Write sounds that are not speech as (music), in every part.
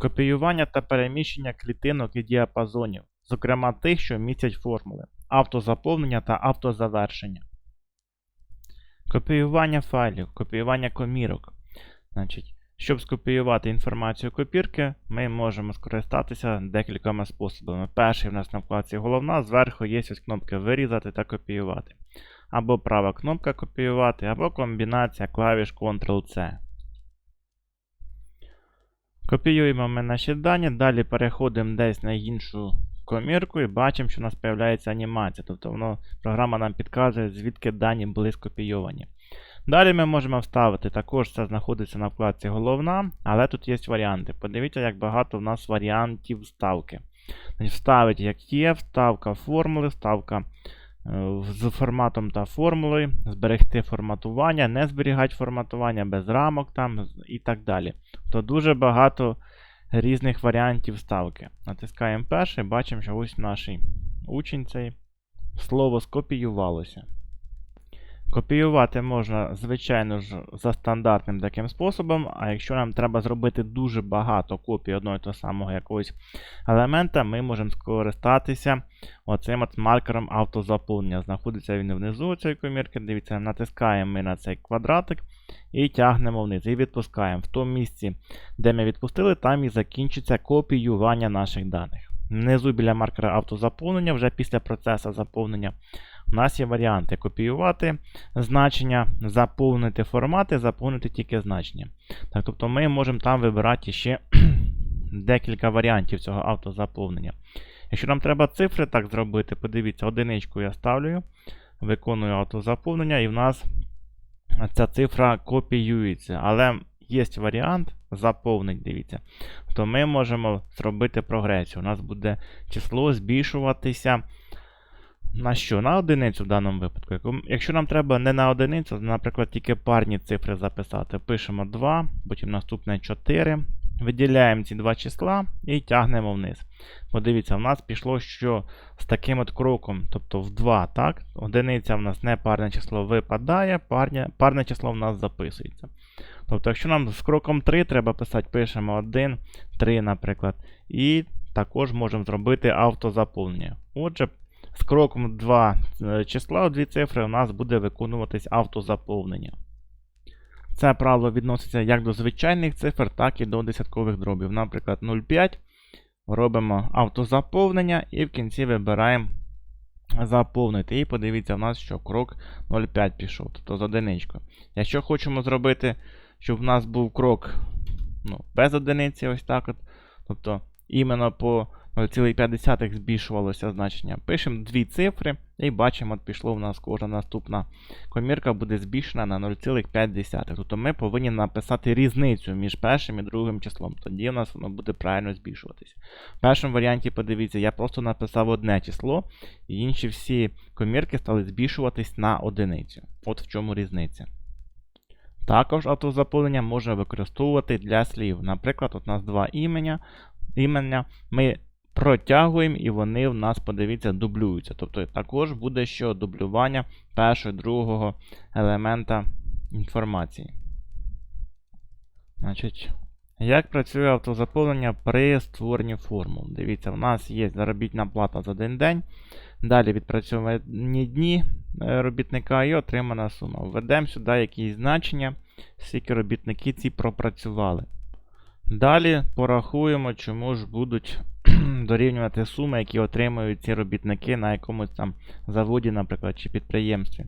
Копіювання та переміщення клітинок і діапазонів, зокрема тих, що містять формули, автозаповнення та автозавершення. Копіювання файлів, копіювання комірок. Значить, щоб скопіювати інформацію копірки, ми можемо скористатися декількома способами. Перший в нас на вкладці головна, зверху є ось кнопки Вирізати та копіювати. Або права кнопка копіювати, або комбінація клавіш Ctrl-C. Копіюємо ми наші дані, далі переходимо десь на іншу комірку і бачимо, що у нас з'являється анімація. Тобто воно, програма нам підказує, звідки дані були скопійовані. Далі ми можемо вставити, також це знаходиться на вкладці головна, але тут є варіанти. Подивіться, як багато в нас варіантів вставки. Вставити як є, вставка формули, вставка з форматом та формулою, зберегти форматування, не зберігати форматування без рамок там і так далі. То дуже багато різних варіантів ставки. Натискаємо перший, бачимо, що ось наш учень цей слово скопіювалося. Копіювати можна, звичайно ж, за стандартним таким способом, а якщо нам треба зробити дуже багато копій одного і того самого якогось елемента, ми можемо скористатися оцим от маркером автозаповнення. Знаходиться він внизу цієї комірки. Дивіться, натискаємо ми на цей квадратик і тягнемо вниз. І відпускаємо. В тому місці, де ми відпустили, там і закінчиться копіювання наших даних. Внизу біля маркера автозаповнення, вже після процесу заповнення, у нас є варіанти копіювати значення, заповнити формати, заповнити тільки значення. Так, Тобто ми можемо там вибирати ще (clears throat) декілька варіантів цього автозаповнення. Якщо нам треба цифри так зробити, подивіться, одиничку я ставлю, виконую автозаповнення, і в нас ця цифра копіюється. Але є варіант заповнить, дивіться. То ми можемо зробити прогресію. У нас буде число збільшуватися. На що? На одиницю в даному випадку. Якщо нам треба не на одиницю, то, наприклад, тільки парні цифри записати. Пишемо 2, потім наступне 4. Виділяємо ці два числа і тягнемо вниз. Подивіться, в нас пішло що з таким от кроком, тобто в 2, так? Одиниця в нас не парне число випадає, парне, парне число в нас записується. Тобто, якщо нам з кроком 3 треба писати, пишемо 1, 3, наприклад. І також можемо зробити автозаповнення. Отже, з кроком 2 е, числа, дві цифри, у нас буде виконуватись автозаповнення. Це правило відноситься як до звичайних цифр, так і до десяткових дробів. Наприклад, 0,5. Робимо автозаповнення і в кінці вибираємо заповнити. І подивіться, в нас що крок 0,5 пішов, тобто з одиничкою. Якщо хочемо зробити, щоб в нас був крок ну, без одиниці, ось так от. Тобто іменно по 0,5 збільшувалося значення. Пишемо дві цифри і бачимо, от пішло в нас кожна наступна комірка буде збільшена на 0,5. Тобто ми повинні написати різницю між першим і другим числом. Тоді у нас воно буде правильно збільшуватися. В першому варіанті, подивіться, я просто написав одне число, і інші всі комірки стали збільшуватись на одиницю. От в чому різниця. Також автозаповнення можна використовувати для слів. Наприклад, от у нас два імення. імення. Ми протягуємо і вони в нас, подивіться, дублюються. Тобто також буде що дублювання першого другого елемента інформації. Значить, як працює автозаповнення при створенні формул? Дивіться, в нас є заробітна плата за один день. Далі відпрацьовані дні е, робітника і отримана сума. Введемо сюди якісь значення, скільки робітники ці пропрацювали. Далі порахуємо, чому ж будуть дорівнювати суми, які отримують ці робітники на якомусь там заводі, наприклад, чи підприємстві.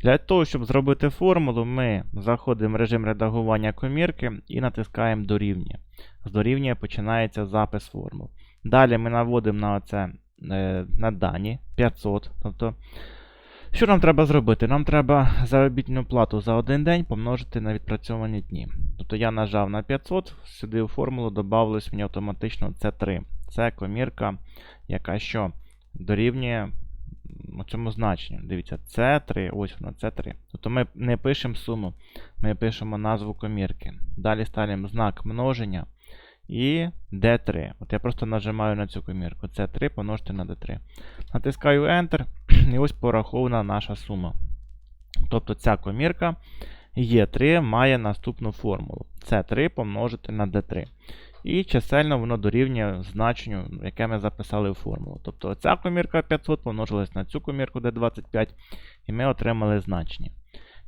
Для того, щоб зробити формулу, ми заходимо в режим редагування комірки і натискаємо дорівнює. З дорівнює починається запис формул. Далі ми наводимо на оце е, на дані 500. Тобто, що нам треба зробити? Нам треба заробітну плату за один день помножити на відпрацьовані дні. Тобто я нажав на 500, сюди в формулу додавалось мені автоматично C3. Це комірка, яка що дорівнює цьому значенню. Дивіться, C3, ось воно, C3. Тобто ми не пишемо суму, ми пишемо назву комірки. Далі ставимо знак множення і D3. От я просто нажимаю на цю комірку. C3 помножити на D3. Натискаю Enter, (clears throat) і ось порахована наша сума. Тобто ця комірка Е3 має наступну формулу. С3 помножити на d3. І чисельно воно дорівнює значенню, яке ми записали в формулу. Тобто ця комірка 500 помножилась на цю комірку d25, і ми отримали значення.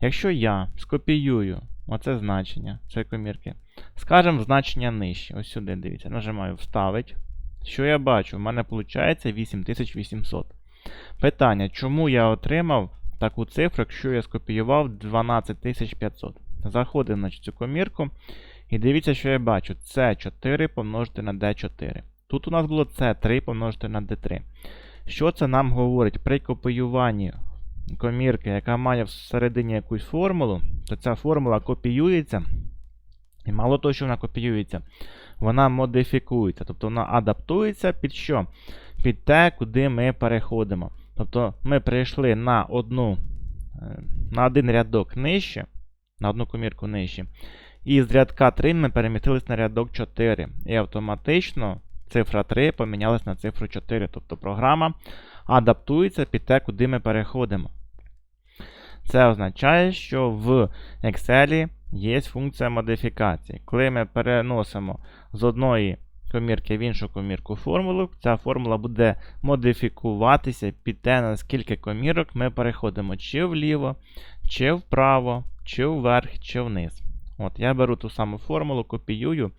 Якщо я скопіюю оце значення цієї комірки, скажемо значення нижче. Ось сюди, дивіться, нажимаю Вставить. Що я бачу? У мене виходить 8800. Питання, чому я отримав таку цифру, якщо я скопіював 12500? Заходимо на цю комірку. І дивіться, що я бачу. С4 помножити на D4. Тут у нас було С3 помножити на D3. Що це нам говорить? При копіюванні комірки, яка має всередині якусь формулу, то ця формула копіюється. І мало того, що вона копіюється, вона модифікується. Тобто вона адаптується під що? Під те, куди ми переходимо. Тобто ми прийшли на одну, е, на один рядок нижче, на одну комірку нижче. І з рядка 3 ми перемістились на рядок 4. І автоматично цифра 3 помінялась на цифру 4. Тобто програма адаптується під те, куди ми переходимо. Це означає, що в Excel є функція модифікації. Коли ми переносимо з одної комірки в іншу комірку формулу, ця формула буде модифікуватися під те, наскільки комірок ми переходимо чи вліво, чи вправо, чи вверх, чи вниз. От, Я беру ту саму формулу, копіюю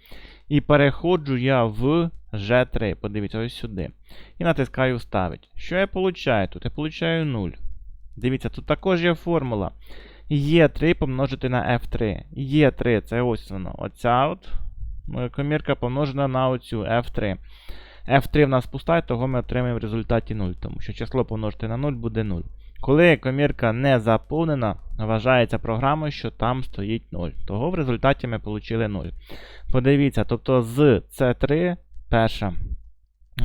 і переходжу я в G3. Подивіться, ось сюди. І натискаю Вставить. Що я получаю тут? Я получаю 0. Дивіться, тут також є формула. Е3 помножити на F3. Е3 це ось воно. Оця от комірка помножена на оцю F3. F3 в нас пуста, того ми отримаємо в результаті 0, тому що число помножити на 0 буде 0. Коли комірка не заповнена, вважається програмою, що там стоїть 0. Того в результаті ми отримали 0. Подивіться, тобто з C3 перша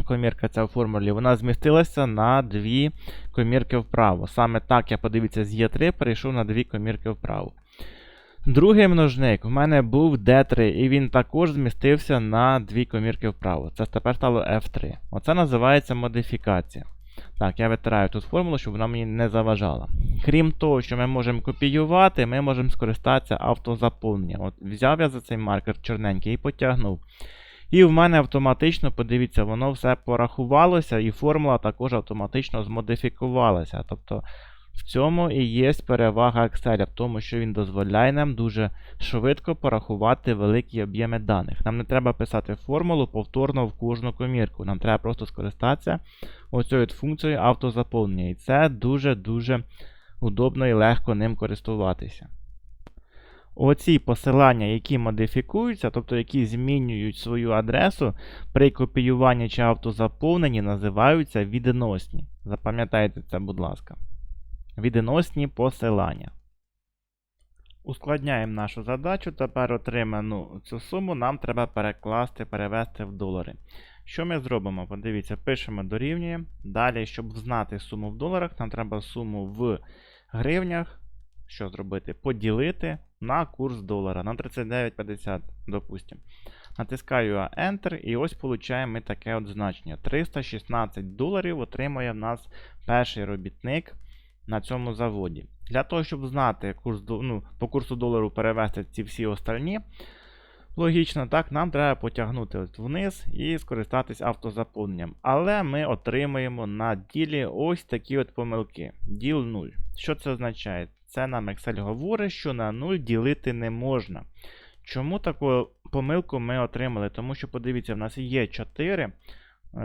комірка ця в формулі, вона змістилася на дві комірки вправо. Саме так я подивіться, з Е3 перейшов на дві комірки вправо. Другий множник в мене був D3, і він також змістився на дві комірки вправо. Це тепер стало F3. Оце називається модифікація. Так, я витираю тут формулу, щоб вона мені не заважала. Крім того, що ми можемо копіювати, ми можемо скористатися автозаповненням. От Взяв я за цей маркер чорненький і потягнув. І в мене автоматично, подивіться, воно все порахувалося, і формула також автоматично змодифікувалася. Тобто в цьому і є перевага Excel, в тому, що він дозволяє нам дуже швидко порахувати великі об'єми даних. Нам не треба писати формулу повторно в кожну комірку. Нам треба просто скористатися оцією функцією автозаповнення. І це дуже-дуже удобно і легко ним користуватися. Оці посилання, які модифікуються, тобто які змінюють свою адресу при копіюванні чи автозаповненні, називаються відносні. Запам'ятайте це, будь ласка. Відносні посилання. Ускладняємо нашу задачу. Тепер отриману цю суму нам треба перекласти, перевести в долари. Що ми зробимо? Подивіться, пишемо дорівнює. Далі, щоб знати суму в доларах, нам треба суму в гривнях. Що зробити? Поділити на курс долара на 39,50, допустимо. Натискаю Enter, і ось получаємо ми таке от значення. 316 доларів отримує в нас перший робітник на цьому заводі. Для того, щоб знати курс, ну, по курсу долару перевести ці всі остальні, логічно, так, нам треба потягнути от вниз і скористатись автозаповненням. Але ми отримаємо на ділі ось такі от помилки. Діл 0. Що це означає? Це нам Excel говорить, що на 0 ділити не можна. Чому таку помилку ми отримали? Тому що, подивіться, в нас є 4.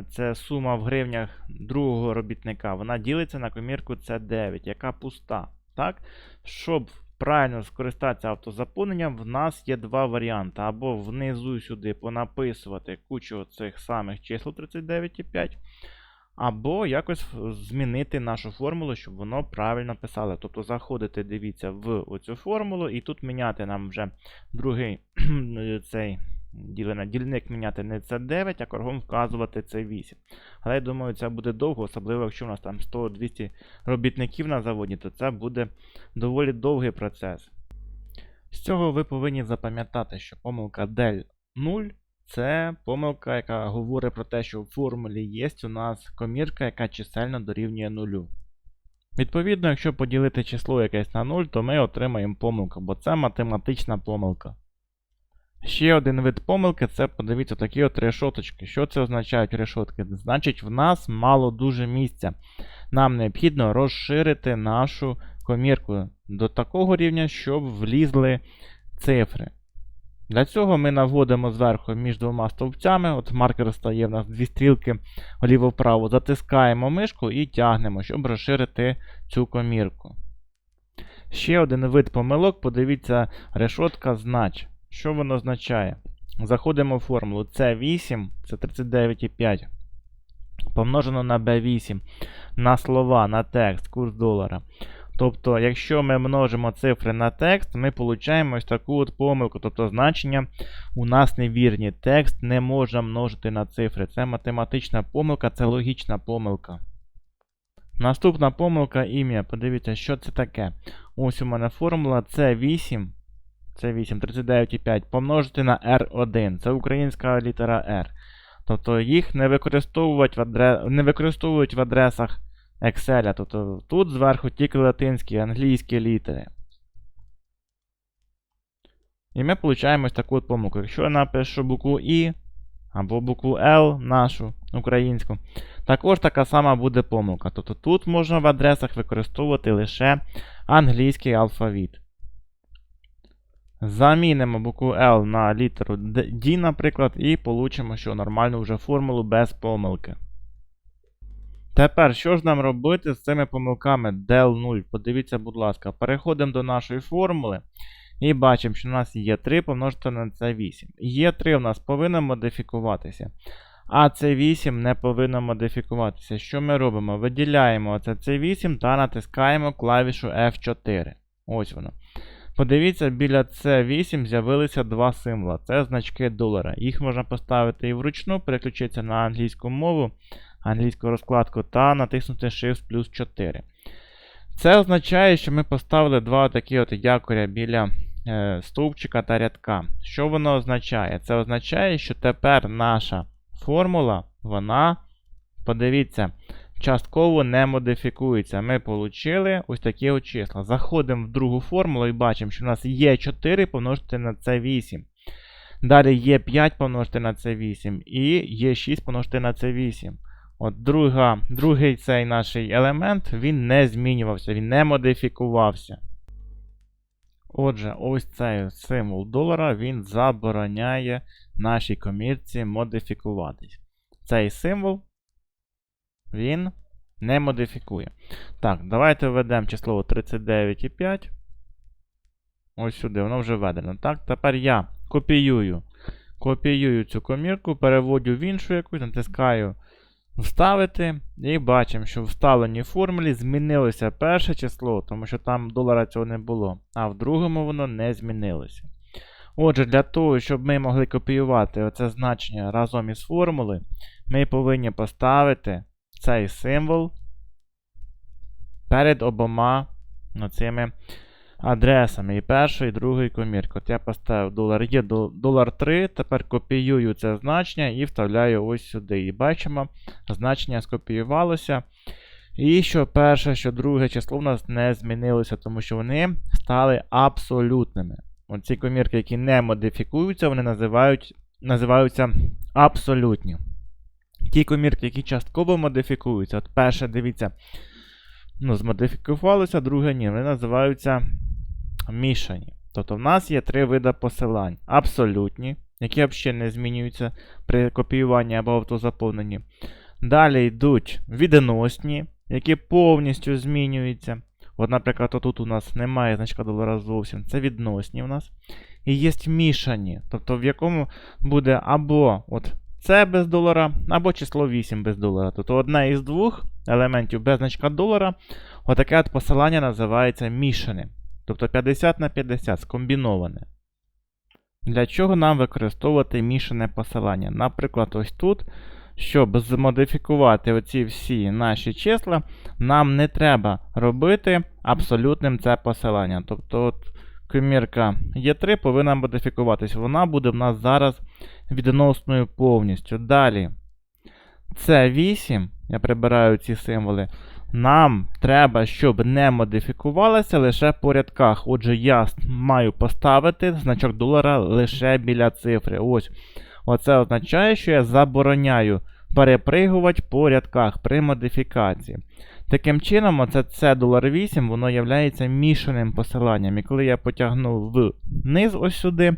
Це сума в гривнях другого робітника. Вона ділиться на комірку С9, яка пуста. Так? Щоб правильно скористатися автозаповненням, в нас є два варіанти. Або внизу сюди понаписувати кучу цих самих чисел 39,5. Або якось змінити нашу формулу, щоб воно правильно писало. Тобто заходити, дивіться, в оцю формулу, і тут міняти нам вже другий (clears throat) цей ділений дільник міняти не це 9, а кругом вказувати це 8. Але я думаю, це буде довго, особливо якщо у нас там 100-200 робітників на заводі, то це буде доволі довгий процес. З цього ви повинні запам'ятати, що помилка del 0 це помилка, яка говорить про те, що в формулі є у нас комірка, яка чисельно дорівнює нулю. Відповідно, якщо поділити число якесь на 0, то ми отримаємо помилку, бо це математична помилка. Ще один вид помилки це, подивіться, такі от решоточки. Що це означають решотки? Значить, в нас мало дуже місця. Нам необхідно розширити нашу комірку до такого рівня, щоб влізли цифри. Для цього ми наводимо зверху між двома стовпцями, от маркер стає в нас дві стрілки вліво-вправо, затискаємо мишку і тягнемо, щоб розширити цю комірку. Ще один вид помилок, подивіться, решотка знач. Що воно означає? Заходимо в формулу C8, це 39,5. Помножено на B8 на слова, на текст, курс долара. Тобто, якщо ми множимо цифри на текст, ми отримуємо ось таку от помилку. Тобто значення у нас невірні. Текст не може множити на цифри. Це математична помилка, це логічна помилка. Наступна помилка ім'я. Подивіться, що це таке. Ось у мене формула C8. C8, 39,5 помножити на R1. Це українська літера R. Тобто їх не використовують в, адре... не використовують в адресах Excel. Тобто тут зверху тільки латинські, англійські літери. І ми отримуємо ось таку от помилку. Якщо я напишу букву І або букву L нашу українську, також така сама буде помилка. Тобто тут можна в адресах використовувати лише англійський алфавіт. Замінимо букву L на літеру D, наприклад, і получимо, що нормальну вже формулу без помилки. Тепер, що ж нам робити з цими помилками del 0? Подивіться, будь ласка, переходимо до нашої формули і бачимо, що у нас є 3 помножити на це 8. Є 3 у нас повинно модифікуватися. А це 8 не повинно модифікуватися. Що ми робимо? Виділяємо це 8 та натискаємо клавішу F4. Ось воно. Подивіться, біля C8 з'явилися два символа. Це значки долара. Їх можна поставити і вручну, переключитися на англійську мову, англійську розкладку та натиснути Shift плюс 4. Це означає, що ми поставили два такі от якоря біля е, стовпчика та рядка. Що воно означає? Це означає, що тепер наша формула, вона, подивіться, частково не модифікується. Ми отримали ось такі от числа. Заходимо в другу формулу і бачимо, що у нас є 4 помножити на це 8. Далі є 5 помножити на це 8 і є 6 помножити на це 8. От друга, Другий цей наш елемент він не змінювався, він не модифікувався. Отже, ось цей символ долара він забороняє нашій комірці модифікуватись. Цей символ він не модифікує. Так, давайте введемо число 39,5. Ось сюди, воно вже введено. Так, тепер я копіюю копіюю цю комірку, переводю в іншу якусь, натискаю Вставити. І бачимо, що в вставленій формулі змінилося перше число, тому що там долара цього не було. А в другому воно не змінилося. Отже, для того, щоб ми могли копіювати оце значення разом із формулою, ми повинні поставити цей символ перед обома цими адресами і першої, і другої комірки. От я поставив долар є долар 3. Тепер копіюю це значення і вставляю ось сюди. І бачимо, значення скопіювалося. І що перше, що друге число в нас не змінилося, тому що вони стали абсолютними. Оці комірки, які не модифікуються, вони називають, називаються абсолютні. Ті комірки, які частково модифікуються, от перше, дивіться, ну, змодифікувалося, друге ні. Вони називаються мішані. Тобто в нас є три види посилань: абсолютні, які взагалі не змінюються при копіюванні або автозаповненні. Далі йдуть відносні, які повністю змінюються. От, наприклад, тут у нас немає значка долара зовсім. Це відносні у нас. І є мішані, тобто в якому буде або от це без долара, або число 8 без долара. Тобто одне із двох елементів без значка долара, отаке от посилання називається мішане. Тобто 50 на 50 скомбіноване. Для чого нам використовувати мішане посилання? Наприклад, ось тут, щоб змодифікувати оці всі наші числа, нам не треба робити абсолютним це посилання. Тобто, от комірка Е3 повинна модифікуватись. Вона буде в нас зараз відносною повністю. Далі. С8, я прибираю ці символи. нам треба, щоб не модифікувалося лише по рядках. Отже, я маю поставити значок долара лише біля цифри. Ось. Оце означає, що я забороняю перепригувати по рядках при модифікації. Таким чином, оце C долар 8, воно є мішаним посиланням. І коли я потягну вниз ось сюди,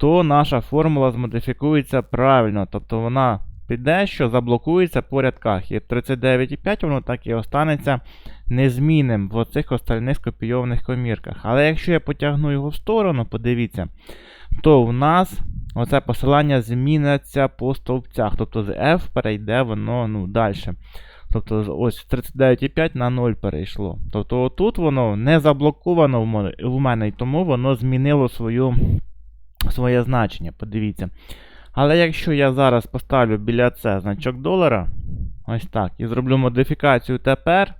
то наша формула змодифікується правильно. Тобто вона піде, що заблокується по рядках. І 39,5 воно так і останеться незмінним в оцих остальних скопійованих комірках. Але якщо я потягну його в сторону, подивіться, то в нас оце посилання зміниться по стовпцях. Тобто з F перейде воно ну, далі. Тобто ось 39,5 на 0 перейшло. Тобто тут воно не заблоковано в мене, і тому воно змінило свою, своє значення. Подивіться. Але якщо я зараз поставлю біля це значок долара, ось так, і зроблю модифікацію тепер.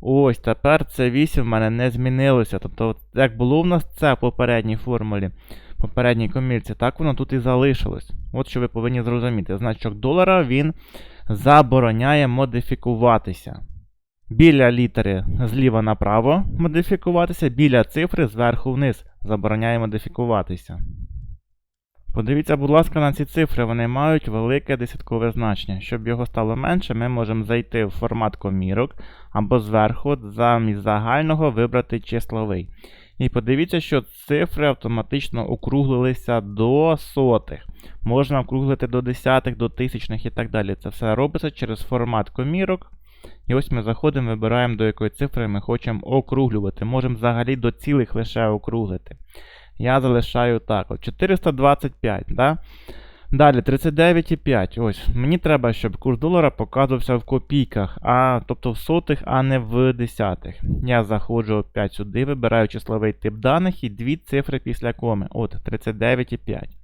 Ось тепер це 8 в мене не змінилося. Тобто, як було в нас це в попередній формулі, попередній комірці, так воно тут і залишилось. От що ви повинні зрозуміти. Значок долара він забороняє модифікуватися. Біля літери зліва направо модифікуватися, біля цифри зверху вниз забороняє модифікуватися. Подивіться, будь ласка, на ці цифри, вони мають велике десяткове значення. Щоб його стало менше, ми можемо зайти в формат комірок або зверху замість загального вибрати числовий. І подивіться, що цифри автоматично округлилися до сотих. Можна округлити до десятих, до тисячних і так далі. Це все робиться через формат комірок. І ось ми заходимо, вибираємо, до якої цифри ми хочемо округлювати. Можемо взагалі до цілих лише округлити. Я залишаю так. от 425. да? Далі 39,5. Ось. Мені треба, щоб курс долара показувався в копійках, а, тобто в сотих, а не в десятих. Я заходжу опять сюди, вибираю числовий тип даних і дві цифри після коми. От 39,5.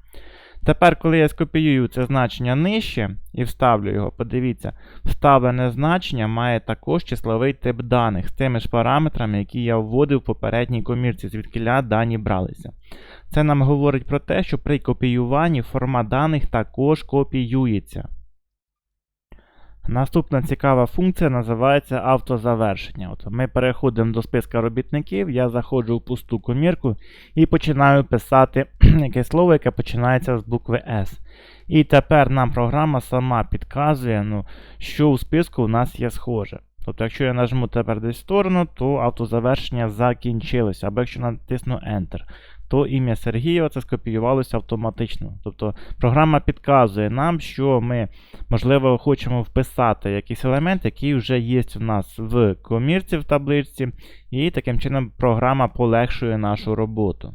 Тепер, коли я скопіюю це значення нижче і вставлю його, подивіться, вставлене значення має також числовий тип даних з тими ж параметрами, які я вводив в попередній комірці, звідкиля дані бралися. Це нам говорить про те, що при копіюванні формат даних також копіюється. Наступна цікава функція називається автозавершення. От Ми переходимо до списка робітників, я заходжу в пусту комірку і починаю писати (clears throat) якесь слово, яке починається з букви S. І тепер нам програма сама підказує, ну, що у списку у нас є схоже. Тобто, якщо я нажму тепер десь в сторону, то автозавершення закінчилося. Або якщо натисну Enter, то ім'я Сергія це скопіювалося автоматично. Тобто програма підказує нам, що ми, можливо, хочемо вписати якийсь елемент, який вже є в нас в комірці в табличці, і таким чином програма полегшує нашу роботу.